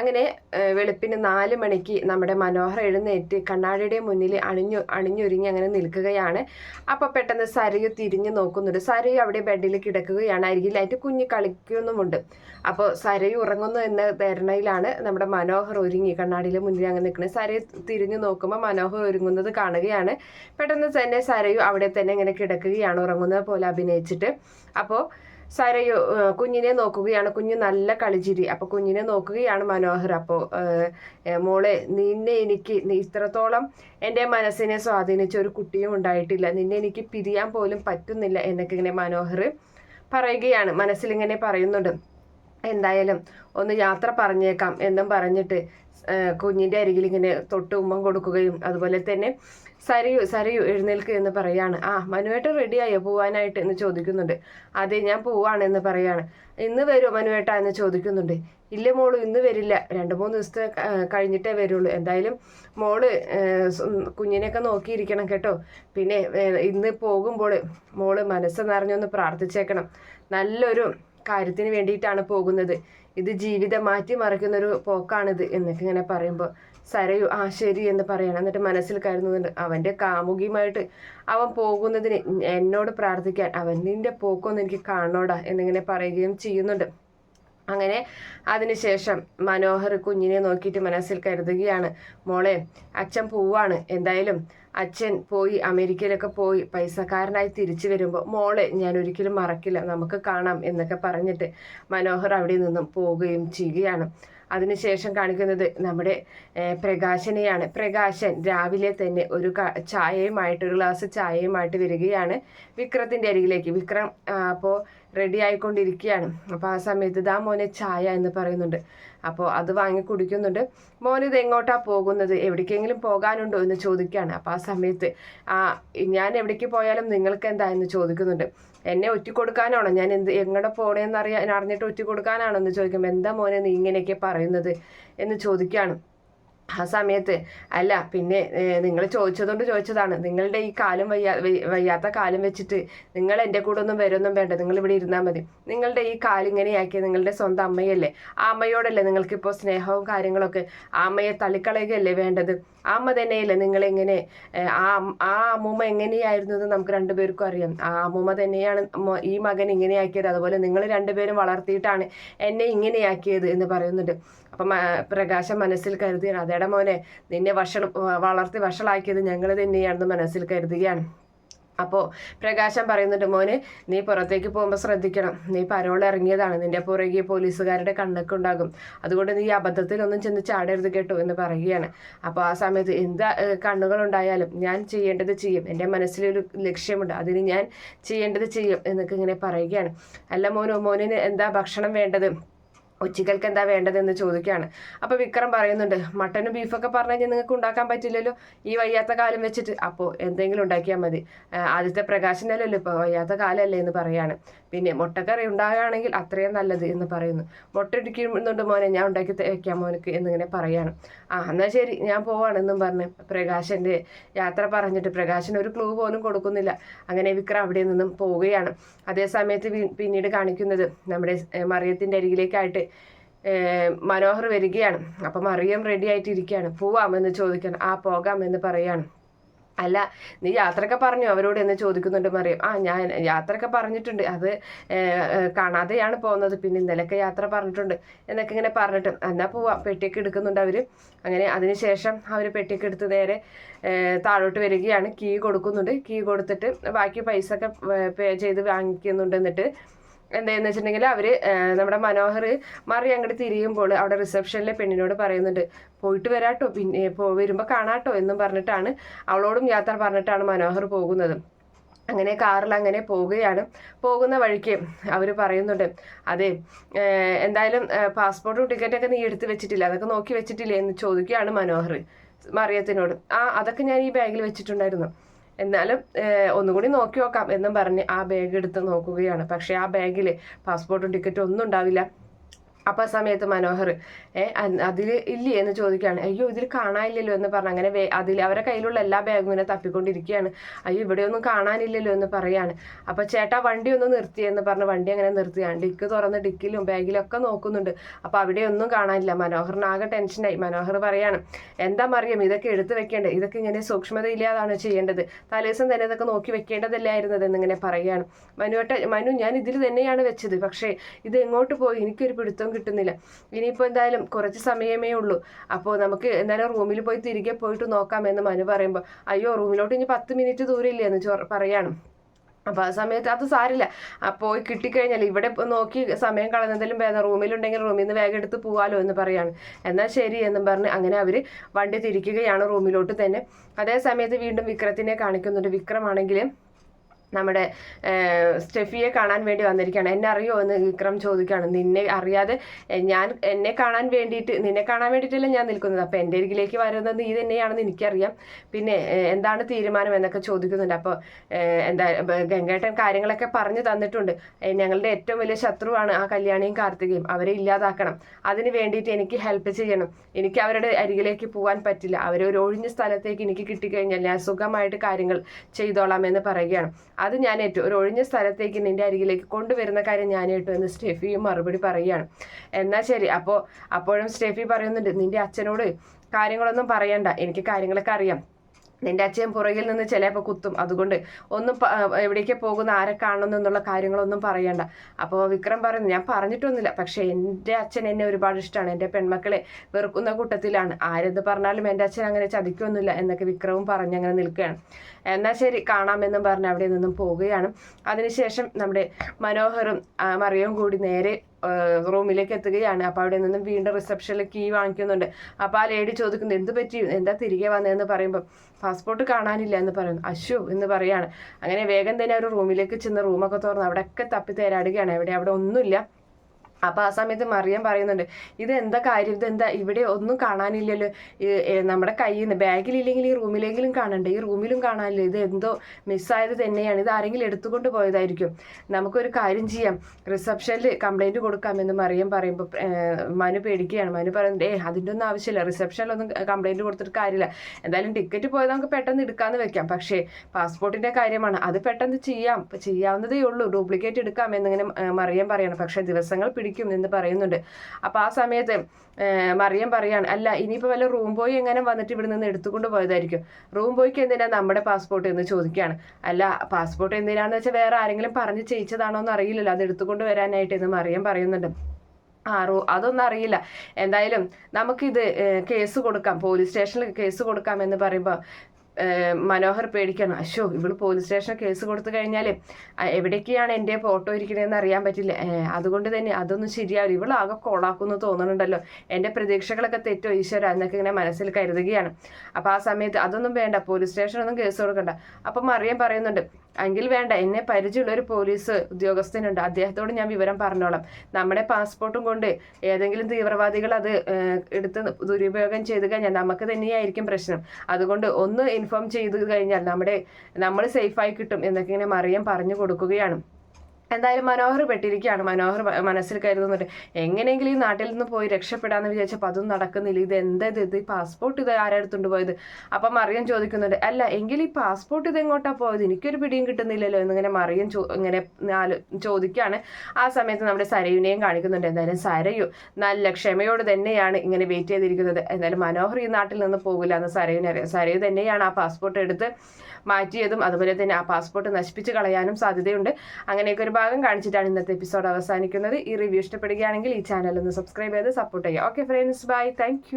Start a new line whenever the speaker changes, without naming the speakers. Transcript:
അങ്ങനെ വെളുപ്പിന് നാല് മണിക്ക് നമ്മുടെ മനോഹർ എഴുന്നേറ്റ് കണ്ണാടിയുടെ മുന്നിൽ അണിഞ്ഞു അണിഞ്ഞൊരുങ്ങി അങ്ങനെ നിൽക്കുകയാണ്. അപ്പോൾ പെട്ടെന്ന് സരയു തിരിഞ്ഞു നോക്കുന്നുണ്ട്. സരയു അവിടെ ബെഡിൽ കിടക്കുകയാണ്. അരികിലായിട്ട് കുഞ്ഞ് കളിക്കുന്നുമുണ്ട്. അപ്പോൾ സരയു ഉറങ്ങുന്നു എന്ന ധാരണയിലാണ് നമ്മുടെ മനോഹർ ഒരുങ്ങി കണ്ണാടിയിലെ മുന്നിൽ അങ്ങനെ നിൽക്കുന്നത് സരയു തിരിഞ്ഞു നോക്കുമ്പോൾ മനോഹർ ഒരുങ്ങുന്നത് കാണുകയാണ്. പെട്ടെന്ന് തന്നെ സരയു അവിടെ തന്നെ ഇങ്ങനെ കിടക്കുകയാണ് ഉറങ്ങുന്നത് പോലെ അഭിനയിച്ചിട്ട്. അപ്പോൾ സരയു കുഞ്ഞിനെ നോക്കുകയാണ്. കുഞ്ഞ് നല്ല കളിചിരി. അപ്പോൾ കുഞ്ഞിനെ നോക്കുകയാണ് മനോഹർ. അപ്പോൾ മോളെ നിന്നെ എനിക്ക് നീ ഇത്രത്തോളം എന്റെ മനസ്സിനെ സ്വാധീനിച്ച ഒരു കുട്ടിയും ഉണ്ടായിട്ടില്ല. നിന്നെ എനിക്ക് പിരിയാൻ പോലും പറ്റുന്നില്ല എന്നൊക്കെ ഇങ്ങനെ മനോഹർ പറയുകയാണ്. മനസ്സിലിങ്ങനെ പറയുന്നുണ്ട്. എന്തായാലും ഒന്ന് യാത്ര പറഞ്ഞേക്കാം എന്നും പറഞ്ഞിട്ട് കുഞ്ഞിന്റെ അരികിൽ ഇങ്ങനെ തൊട്ട് ഉമ്മം കൊടുക്കുകയും അതുപോലെ തന്നെ സരയു സരയു എഴുന്നേൽക്ക് എന്ന് പറയാണ്. ആ മനുവേട്ട റെഡിയായോ പോവാനായിട്ട് എന്ന് ചോദിക്കുന്നുണ്ട്. അതെ ഞാൻ പോവാണ് എന്ന് പറയാണ്. ഇന്ന് വരുമോ മനുവേട്ട എന്ന് ചോദിക്കുന്നുണ്ട്. ഇല്ല മോൾ ഇന്ന് വരില്ല. രണ്ട് മൂന്ന് ദിവസത്തെ കഴിഞ്ഞിട്ടേ വരുള്ളൂ. എന്തായാലും മോൾ കുഞ്ഞിനെയൊക്കെ നോക്കിയിരിക്കണം കേട്ടോ. പിന്നെ ഇന്ന് പോകുമ്പോൾ മോൾ മനസ്സ് നിറഞ്ഞൊന്ന് പ്രാർത്ഥിച്ചേക്കണം. നല്ലൊരു കാര്യത്തിന് വേണ്ടിയിട്ടാണ് പോകുന്നത്. ഇത് ജീവിതം മാറ്റിമറിക്കുന്നൊരു പോക്കാണിത് എന്നൊക്കെ ഇങ്ങനെ പറയുമ്പോൾ സരയു ആ ശരി എന്ന് പറയണം. എന്നിട്ട് മനസ്സിൽ കരുതുന്നുണ്ട് അവന്റെ കാമുകിയുമായിട്ട് അവൻ പോകുന്നതിന് എന്നോട് പ്രാർത്ഥിക്കാൻ അവന്റെ പോക്കൊന്നും എനിക്ക് കാണണോടാ എന്നിങ്ങനെ പറയുകയും ചെയ്യുന്നുണ്ട്. അങ്ങനെ അതിനുശേഷം മനോഹർ കുഞ്ഞിനെ നോക്കിയിട്ട് മനസ്സിൽ കരുതുകയാണ് മോളെ അച്ഛൻ പോവാണ്. എന്തായാലും അച്ഛൻ പോയി അമേരിക്കയിലൊക്കെ പോയി പൈസക്കാരനായി തിരിച്ചു വരുമ്പോൾ മോളെ ഞാൻ ഒരിക്കലും മറക്കില്ല നമുക്ക് കാണാം എന്നൊക്കെ പറഞ്ഞിട്ട് മനോഹർ അവിടെ നിന്നും പോവുകയും ചെയ്യുകയാണ്. അതിനുശേഷം കാണിക്കുന്നത് നമ്മുടെ പ്രകാശനെയാണ്. പ്രകാശൻ രാവിലെ തന്നെ ഒരു ചായയുമായിട്ട് ഒരു ഗ്ലാസ് ചായയുമായിട്ട് വരികയാണ് വിക്രത്തിന്റെ അരികിലേക്ക്. വിക്രം അപ്പോൾ റെഡി ആയിക്കൊണ്ടിരിക്കുകയാണ്. അപ്പോൾ ആ സമയത്ത് ദാ മോനെ ചായ എന്ന് പറയുന്നുണ്ട്. അപ്പോൾ അത് വാങ്ങി കുടിക്കുന്നുണ്ട്. മോൻ ഇത് എങ്ങോട്ടാ പോകുന്നത്? എവിടേക്കെങ്കിലും പോകാനുണ്ടോ എന്ന് ചോദിക്കുകയാണ്. അപ്പോൾ ആ സമയത്ത് ഞാൻ എവിടേക്ക് പോയാലും നിങ്ങൾക്ക് എന്താ എന്ന് ചോദിക്കുന്നുണ്ട്. എന്നെ ഒറ്റ കൊടുക്കാനാണോ ഞാൻ എന്ത് എങ്ങടെ പോണേന്ന് അറിയാൻ അറിഞ്ഞിട്ട് ഒറ്റ കൊടുക്കാനാണോ എന്ന് ചോദിക്കുമ്പോൾ എന്താ മോനെ നീ ഇങ്ങനെയൊക്കെ പറയുന്നത്? എന്ന് ചോദിക്കുകയാണ് ആ സമയത്ത്. അല്ല പിന്നെ നിങ്ങൾ ചോദിച്ചതുകൊണ്ട് ചോദിച്ചതാണ്. നിങ്ങളുടെ ഈ കാലം വയ്യാ വയ്യാത്ത കാലം വെച്ചിട്ട് നിങ്ങൾ എന്റെ കൂടെ ഒന്നും വരൊന്നും വേണ്ട. നിങ്ങൾ ഇവിടെ ഇരുന്നാൽ മതി. നിങ്ങളുടെ ഈ കാലം ഇങ്ങനെയാക്കിയ നിങ്ങളുടെ സ്വന്തം അമ്മയല്ലേ? ആ അമ്മയോടല്ലേ നിങ്ങൾക്കിപ്പോൾ സ്നേഹവും കാര്യങ്ങളൊക്കെ? ആ അമ്മയെ തള്ളിക്കളയുകയല്ലേ വേണ്ടത്? ആ അമ്മ തന്നെയല്ലേ നിങ്ങളെങ്ങനെ ആ ആ അമ്മൂമ്മ എങ്ങനെയായിരുന്നു എന്ന് നമുക്ക് രണ്ടുപേർക്കും അറിയാം. ആ അമ്മൂമ്മ തന്നെയാണ് ഈ മകൻ ഇങ്ങനെയാക്കിയത്. അതുപോലെ നിങ്ങൾ രണ്ടുപേരും വളർത്തിയിട്ടാണ് എന്നെ ഇങ്ങനെയാക്കിയത് എന്ന് പറയുന്നുണ്ട്. അപ്പം പ്രകാശം മനസ്സിൽ കരുതിയാണ് അതേടെ മോനെ നിന്നെ വഷൾ വളർത്തി വഷളാക്കിയത് ഞങ്ങൾ തന്നെയാണെന്ന് മനസ്സിൽ കരുതുകയാണ്. അപ്പോൾ പ്രകാശം പറയുന്നുണ്ട് മോന് നീ പുറത്തേക്ക് പോകുമ്പോൾ ശ്രദ്ധിക്കണം. നീ പരോൾ ഇറങ്ങിയതാണ്. നിന്റെ പുറകെ പോലീസുകാരുടെ കണ്ണൊക്കെ ഉണ്ടാകും. അതുകൊണ്ട് നീ അബദ്ധത്തിലൊന്നും ചെന്ന് ചാടരുത് കേട്ടോ എന്ന് പറയുകയാണ്. അപ്പോൾ ആ സമയത്ത് എന്താ കണ്ണുകളുണ്ടായാലും ഞാൻ ചെയ്യേണ്ടത് ചെയ്യും. എന്റെ മനസ്സിലൊരു ലക്ഷ്യമുണ്ട്. അതിന് ഞാൻ ചെയ്യേണ്ടത് ചെയ്യും എന്നൊക്കെ ഇങ്ങനെ പറയുകയാണ്. അല്ല മോനോ മോനിന് എന്താ ഭക്ഷണം വേണ്ടത്? ഉച്ചകൾക്ക് എന്താ വേണ്ടതെന്ന് ചോദിക്കുകയാണ്. അപ്പോൾ വിക്രം പറയുന്നുണ്ട് മട്ടനും ബീഫൊക്കെ പറഞ്ഞു കഴിഞ്ഞാൽ നിങ്ങൾക്ക് ഉണ്ടാക്കാൻ പറ്റില്ലല്ലോ? ഈ വയ്യാത്ത കാലം വെച്ചിട്ട്. അപ്പോൾ എന്തെങ്കിലും ഉണ്ടാക്കിയാൽ മതി. ആദ്യത്തെ പ്രകാശനല്ലല്ലോ ഇപ്പോൾ വയ്യാത്ത കാലമല്ലേ എന്ന് പറയാണ്. പിന്നെ മുട്ടക്കറി ഉണ്ടാകുകയാണെങ്കിൽ അത്രയും നല്ലത് എന്ന് പറയുന്നു. മുട്ട ഇടിക്കുന്നുണ്ട് മോനെ ഞാൻ ഉണ്ടാക്കി വെക്കാം മോനക്ക് എന്നിങ്ങനെ പറയാണ്. ആ എന്നാൽ ശരി ഞാൻ പോവാണെന്നും പറഞ്ഞ് പ്രകാശന്റെ യാത്ര പറഞ്ഞിട്ട് പ്രകാശൻ ഒരു ക്ലൂ പോലും കൊടുക്കുന്നില്ല. അങ്ങനെ വിക്രം അവിടെ നിന്നും പോവുകയാണ്. അതേ സമയത്ത് പിന്നീട് കാണിക്കുന്നത് നമ്മുടെ മറിയത്തിന്റെ അരികിലേക്കായിട്ട് മനോഹർ വരികയാണ്. അപ്പം മറിയം റെഡി ആയിട്ടിരിക്കുകയാണ്. പോവാമെന്ന് ചോദിക്കണം ആ പോകാമെന്ന് പറയാണ്. അല്ല നീ യാത്രയൊക്കെ പറഞ്ഞു? അവരോട് എന്ന് ചോദിക്കുന്നുണ്ട് മറിയം. ആ ഞാൻ യാത്രയൊക്കെ പറഞ്ഞിട്ടുണ്ട്. അത് കാണാതെയാണ് പോകുന്നത്. പിന്നെ ഇന്നലെയൊക്കെ യാത്ര പറഞ്ഞിട്ടുണ്ട്. എന്നൊക്കെ ഇങ്ങനെ പറഞ്ഞിട്ട് എന്നാൽ പോവാം? പെട്ടിയൊക്കെ എടുക്കുന്നുണ്ട് അവർ അങ്ങനെ അതിനുശേഷം അവർ പെട്ടിയൊക്കെ എടുത്ത് നേരെ താഴോട്ട് വരികയാണ്. കീ കൊടുക്കുന്നുണ്ട്. കീ കൊടുത്തിട്ട് ബാക്കി പൈസ ഒക്കെ പേ ചെയ്ത് വാങ്ങിക്കുന്നുണ്ട് എന്നിട്ട് എന്താന്ന് വെച്ചിട്ടുണ്ടെങ്കിൽ അവർ നമ്മുടെ മനോഹർ മറി അങ്ങോട്ട് തിരിയുമ്പോൾ അവിടെ റിസപ്ഷനിലെ പെണ്ണിനോട് പറയുന്നുണ്ട് പോയിട്ട് വരാട്ടോ പിന്നെ വരുമ്പോൾ കാണാട്ടോ എന്നും പറഞ്ഞിട്ടാണ് അവളോടും യാത്ര പറഞ്ഞിട്ടാണ് മനോഹർ പോകുന്നത്. അങ്ങനെ കാറിൽ അങ്ങനെ പോവുകയാണ് പോകുന്ന വഴിക്ക് അവർ പറയുന്നുണ്ട് അതെ എന്തായാലും പാസ്പോർട്ടും ടിക്കറ്റൊക്കെ നീ എടുത്ത് വെച്ചിട്ടില്ല അതൊക്കെ നോക്കി വെച്ചിട്ടില്ലേ എന്ന് ചോദിക്കുകയാണ് മനോഹർ മറിയത്തിനോട്. ആ അതൊക്കെ ഞാൻ ഈ ബാഗിൽ വെച്ചിട്ടുണ്ടായിരുന്നു. എന്നാലും ഒന്നുകൂടി നോക്കി നോക്കാം എന്നും പറഞ്ഞ് ആ ബാഗ് എടുത്ത് നോക്കുകയാണ്. പക്ഷേ ആ ബാഗിൽ പാസ്പോർട്ടും ടിക്കറ്റും ഒന്നും ഉണ്ടാവില്ല. അപ്പം ആ സമയത്ത് മനോഹർ ഏ അതിൽ ഇല്ലേ? എന്ന് ചോദിക്കുകയാണ്. അയ്യോ ഇതിൽ കാണാനില്ലല്ലോ എന്ന് പറഞ്ഞ് അങ്ങനെ അതിൽ അവരെ കയ്യിലുള്ള എല്ലാ ബാഗും ഇങ്ങനെ തപ്പിക്കൊണ്ടിരിക്കുകയാണ്. അയ്യോ ഇവിടെയൊന്നും കാണാനില്ലല്ലോ എന്ന് പറയാണ്. അപ്പോൾ ചേട്ടാ വണ്ടി ഒന്ന് നിർത്തിയെന്ന് പറഞ്ഞ് വണ്ടി അങ്ങനെ നിർത്തിയാണ്. ഡിക്ക് തുറന്ന് ഡിക്കിലും ബാഗിലും ഒക്കെ നോക്കുന്നുണ്ട്. അപ്പോൾ അവിടെ ഒന്നും കാണാനില്ല. മനോഹറിന് ആകെ ടെൻഷനായി. മനോഹർ പറയാണ് എന്താ മറിയം ഇതൊക്കെ എടുത്തു വെക്കേണ്ടത് ഇതൊക്കെ ഇങ്ങനെ സൂക്ഷ്മതയില്ലാതാണ് ചെയ്യേണ്ടത്. തലേദിവസം തന്നെ ഇതൊക്കെ നോക്കി വെക്കേണ്ടതല്ലായിരുന്നത് എന്നിങ്ങനെ പറയുകയാണ് മനുവേട്ട മനു ഞാൻ ഇതിൽ തന്നെയാണ് വെച്ചത്. പക്ഷേ ഇത് എങ്ങോട്ട് പോയി? എനിക്കൊരു പിടുത്തം കിട്ടുന്നില്ല. ഇനിയിപ്പോൾ എന്തായാലും കുറച്ച് സമയമേ ഉള്ളൂ. അപ്പോൾ നമുക്ക് എന്തായാലും റൂമിൽ പോയി തിരികെ പോയിട്ട് നോക്കാം എന്ന് മനു പറയുമ്പോൾ അയ്യോ റൂമിലോട്ട് ഇനി പത്ത് മിനിറ്റ് ദൂരമില്ലേ? എന്ന് പറയാണ്. അപ്പോൾ ആ സമയത്ത് അത് സാരില്ല. അപ്പോൾ കിട്ടിക്കഴിഞ്ഞാൽ ഇവിടെ നോക്കി സമയം കളഞ്ഞതിലും വേദന റൂമിലുണ്ടെങ്കിൽ റൂമിൽ നിന്ന് വേഗം എടുത്ത് പോവാലോ എന്ന് പറയാണ്. എന്നാൽ ശരി എന്നും പറഞ്ഞ് അങ്ങനെ അവർ വണ്ടി തിരിക്കുകയാണ് റൂമിലോട്ട് തന്നെ. അതേ സമയത്ത് വീണ്ടും വിക്രത്തിനെ കാണിക്കുന്നുണ്ട്. വിക്രമാണെങ്കിൽ നമ്മുടെ സ്റ്റെഫിയെ കാണാൻ വേണ്ടി വന്നിരിക്കുകയാണ്. എന്നെ അറിയോ? എന്ന് വിക്രം ചോദിക്കുകയാണ്. നിന്നെ അറിയാതെ ഞാൻ എന്നെ കാണാൻ വേണ്ടിയിട്ട് നിന്നെ കാണാൻ വേണ്ടിയിട്ടല്ല ഞാൻ നിൽക്കുന്നത്. അപ്പോൾ എന്റെ അരികിലേക്ക് വരുന്നത് നീ തന്നെയാണെന്ന് എനിക്കറിയാം. പിന്നെ എന്താണ് തീരുമാനം എന്നൊക്കെ ചോദിക്കുന്നുണ്ട്. അപ്പോൾ എന്താ ഗംഗേട്ടൻ കാര്യങ്ങളൊക്കെ പറഞ്ഞു തന്നിട്ടുണ്ട്. ഞങ്ങളുടെ ഏറ്റവും വലിയ ശത്രുവാണ് ആ കല്യാണിയും കാർത്തികയും. അവരെ ഇല്ലാതാക്കണം. അതിന് വേണ്ടിയിട്ട് എനിക്ക് ഹെൽപ്പ് ചെയ്യണം. എനിക്ക് അവരുടെ അരികിലേക്ക് പോകാൻ പറ്റില്ല. അവരെ ഒരു ഒഴിഞ്ഞ സ്ഥലത്തേക്ക് എനിക്ക് കിട്ടിക്കഴിഞ്ഞാൽ ഞാൻ സുഖമായിട്ട് കാര്യങ്ങൾ ചെയ്തോളാം എന്ന് പറയുകയാണ്. അത് ഞാൻ ഏറ്റു ഒരു ഒഴിഞ്ഞ സ്ഥലത്തേക്ക് നിന്റെ അരികിലേക്ക് കൊണ്ടുവരുന്ന കാര്യം ഞാൻ ഏറ്റു എന്ന് സ്റ്റെഫിയും മറുപടി പറയുകയാണ്. എന്നാൽ ശരി അപ്പോൾ അപ്പോഴും സ്റ്റെഫി പറയുന്നുണ്ട് നിന്റെ അച്ഛനോട് കാര്യങ്ങളൊന്നും പറയണ്ട എനിക്ക് കാര്യങ്ങളൊക്കെ അറിയാം. നിന്റെ അച്ഛൻ പുറകിൽ നിന്ന് ചിലപ്പോൾ കുത്തും. അതുകൊണ്ട് ഒന്നും എവിടേക്ക് പോകുന്ന ആരെ കാണണം എന്നുള്ള കാര്യങ്ങളൊന്നും പറയണ്ട. അപ്പോൾ വിക്രം പറയുന്നു ഞാൻ പറഞ്ഞിട്ടൊന്നുമില്ല. പക്ഷേ എന്റെ അച്ഛൻ എന്നെ ഒരുപാട് ഇഷ്ടമാണ് എന്റെ പെൺമക്കളെ വെറുക്കുന്ന കൂട്ടത്തിലാണ്. ആരെന്ത് പറഞ്ഞാലും എന്റെ അച്ഛൻ അങ്ങനെ ചതിക്കൊന്നുമില്ല എന്നൊക്കെ വിക്രവും പറഞ്ഞ് അങ്ങനെ നിൽക്കുകയാണ്. എന്നാൽ ശരി കാണാമെന്നും പറഞ്ഞ് അവിടെ നിന്നും പോവുകയാണ്. അതിനുശേഷം നമ്മുടെ മനോഹറും മറിയവും കൂടി നേരെ റൂമിലേക്ക് എത്തുകയാണ്. അപ്പോൾ അവിടെ നിന്നും വീണ്ടും റിസപ്ഷനിൽ കീ വാങ്ങിക്കുന്നുണ്ട്. അപ്പോൾ ആ ലേഡി ചോദിക്കുന്നു എന്ത് പറ്റി? എന്താ തിരികെ വന്നതെന്ന് പറയുമ്പോൾ പാസ്പോർട്ട് കാണാനില്ല എന്ന് പറയുന്നു. അശു എന്ന് പറയാണ്. അങ്ങനെ വേഗം തന്നെ ഒരു റൂമിലേക്ക് ചെന്ന് റൂമൊക്കെ തുറന്ന് അവിടെയൊക്കെ തപ്പി തേരാടുകയാണ്. എവിടെ? അവിടെ ഒന്നുമില്ല. അപ്പോൾ ആ സമയത്ത് മറിയം പറയുന്നുണ്ട് ഇത് എന്താ കാര്യം? ഇത് എന്താ ഇവിടെ ഒന്നും കാണാനില്ലല്ലോ. നമ്മുടെ കയ്യിൽ നിന്ന് ബാഗിലില്ലെങ്കിൽ ഈ റൂമിലെങ്കിലും കാണണ്ട? ഈ റൂമിലും കാണാനില്ല? ഇത് എന്തോ മിസ്സായത് തന്നെയാണ്. ഇത് ആരെങ്കിലും എടുത്തുകൊണ്ട് പോയതായിരിക്കും. നമുക്കൊരു കാര്യം ചെയ്യാം. റിസപ്ഷനിൽ കംപ്ലൈന്റ് കൊടുക്കാമെന്ന് മറിയം പറയുമ്പോൾ മനു പേടിക്കുകയാണ്. മനു പറയുന്നത് ഏ അതിന്റെ ഒന്നും ആവശ്യമില്ല. റിസപ്ഷനിലൊന്നും കംപ്ലൈന്റ് കൊടുത്തിട്ട് കാര്യമില്ല. എന്തായാലും ടിക്കറ്റ് പോയത് നമുക്ക് പെട്ടെന്ന് എടുക്കാമെന്ന് വെക്കാം. പക്ഷേ പാസ്പോർട്ടിന്റെ കാര്യമാണ്. അത് പെട്ടെന്ന് ചെയ്യാം. ചെയ്യാവുന്നതേ ഉള്ളൂ. ഡ്യൂപ്ലിക്കേറ്റ് എടുക്കാം എന്നിങ്ങനെ മറിയം പറയണം. പക്ഷേ ദിവസങ്ങൾ പിടിക്കും. ലഭിക്കും എന്ന് പറയുന്നുണ്ട്. അപ്പോൾ ആ സമയത്ത് മറിയം പറയാണ് അല്ല ഇനിയിപ്പോൾ വല്ല റൂം ബോയ് എങ്ങനെ വന്നിട്ട് ഇവിടെ നിന്ന് എടുത്തുകൊണ്ട് പോയതായിരിക്കും? റൂം ബോയ്ക്ക് എന്തിനാ നമ്മുടെ പാസ്പോർട്ട്? എന്ന് ചോദിക്കുകയാണ്. അല്ല പാസ്പോർട്ട് എന്തിനാന്ന് വെച്ചാൽ വേറെ ആരെങ്കിലും പറഞ്ഞ് ചെയ്യിച്ചതാണോ എന്ന് അറിയില്ലല്ലോ അത് എടുത്തുകൊണ്ട് വരാനായിട്ട് എന്ന് മറിയം പറയുന്നുണ്ട്. ആ റൂ അതൊന്നും അറിയില്ല. എന്തായാലും നമുക്കിത് കേസ് കൊടുക്കാം പോലീസ് സ്റ്റേഷനിൽ കേസ് കൊടുക്കാം എന്ന് പറയുമ്പോൾ മനോഹർ പേടിക്കണം. അശോ ഇവൾ പോലീസ് സ്റ്റേഷൻ കേസ് കൊടുത്തു കഴിഞ്ഞാൽ എവിടേക്കാണ് എന്റെ ഫോട്ടോ ഇരിക്കണതെന്ന് അറിയാൻ പറ്റില്ല. അതുകൊണ്ട് തന്നെ അതൊന്നും ശരിയാവില്ല. ഇവൾ ആകെ കോളാക്കുന്നു തോന്നുന്നുണ്ടല്ലോ എന്റെ പ്രതീക്ഷകളൊക്കെ തെറ്റോ? ഈശ്വര എന്നൊക്കെ ഇങ്ങനെ മനസ്സിൽ കരുതുകയാണ്. അപ്പോൾ ആ സമയത്ത് അതൊന്നും വേണ്ട പോലീസ് സ്റ്റേഷനൊന്നും കേസ് കൊടുക്കണ്ട. അപ്പം മറിയം പറയുന്നുണ്ട് എങ്കിൽ വേണ്ട എന്നെ പരിചയമുള്ള ഒരു പോലീസ് ഉദ്യോഗസ്ഥനുണ്ട്. അദ്ദേഹത്തോട് ഞാൻ വിവരം പറഞ്ഞോളാം. നമ്മുടെ പാസ്പോർട്ടും കൊണ്ട് ഏതെങ്കിലും തീവ്രവാദികൾ അത് എടുത്ത് ദുരുപയോഗം ചെയ്ത് കഴിഞ്ഞാൽ നമുക്ക് തന്നെയായിരിക്കും പ്രശ്നം. അതുകൊണ്ട് ഒന്ന് ഇൻഫോം ചെയ്ത് കഴിഞ്ഞാൽ നമ്മുടെ നമ്മൾ സേഫായി കിട്ടും എന്നൊക്കെ ഇങ്ങനെ മറിയം പറഞ്ഞു കൊടുക്കുകയാണ്. എന്തായാലും മനോഹർ പെട്ടിരിക്കുകയാണ് മനോഹർ മനസ്സിൽ കരുതുന്നുണ്ട്. എങ്ങനെയെങ്കിലും ഈ നാട്ടിൽ നിന്ന് പോയി രക്ഷപ്പെടാന്ന് വിചാരിച്ചപ്പോൾ അതും നടക്കുന്നില്ല. ഇത് എന്തത് ഇത്? ഈ പാസ്പോർട്ട് ഇത് ആരെടുത്തുകൊണ്ട് പോയത്? അപ്പം മറിയം ചോദിക്കുന്നുണ്ട്. അല്ല എങ്കിൽ ഈ പാസ്പോർട്ട് ഇത് എങ്ങോട്ടാ പോയത്? എനിക്കൊരു പിടിയും കിട്ടുന്നില്ലല്ലോ എന്നിങ്ങനെ മറിയം ഇങ്ങനെ ചോദിക്കുകയാണ്. ആ സമയത്ത് നമ്മുടെ സരയുനെയും കാണിക്കുന്നുണ്ട്. എന്തായാലും സരയു നല്ല ക്ഷമയോട് തന്നെയാണ് ഇങ്ങനെ വെയിറ്റ് ചെയ്തിരിക്കുന്നത്. എന്തായാലും മനോഹർ ഈ നാട്ടിൽ നിന്ന് പോകില്ല എന്ന് സരയുനറിയാം സരയു തന്നെയാണ് ആ പാസ്പോർട്ട് എടുത്ത് മാറ്റിയതും അതുപോലെ തന്നെ ആ പാസ്പോർട്ട് നശിപ്പിച്ച് കളയാനും സാധ്യതയുണ്ട്. അങ്ങനെയൊക്കെ ഒരു ഭാഗം കാണിച്ചിട്ടാണ് ഇന്നത്തെ എപ്പിസോഡ് അവസാനിക്കുന്നത്. ഈ റിവ്യൂ ഇഷ്ടപ്പെടുകയാണെങ്കിൽ ഈ ചാനൽ ഒന്ന് സബ്സ്ക്രൈബ് ചെയ്ത് സപ്പോർട്ട് ചെയ്യുക. Okay friends bye thank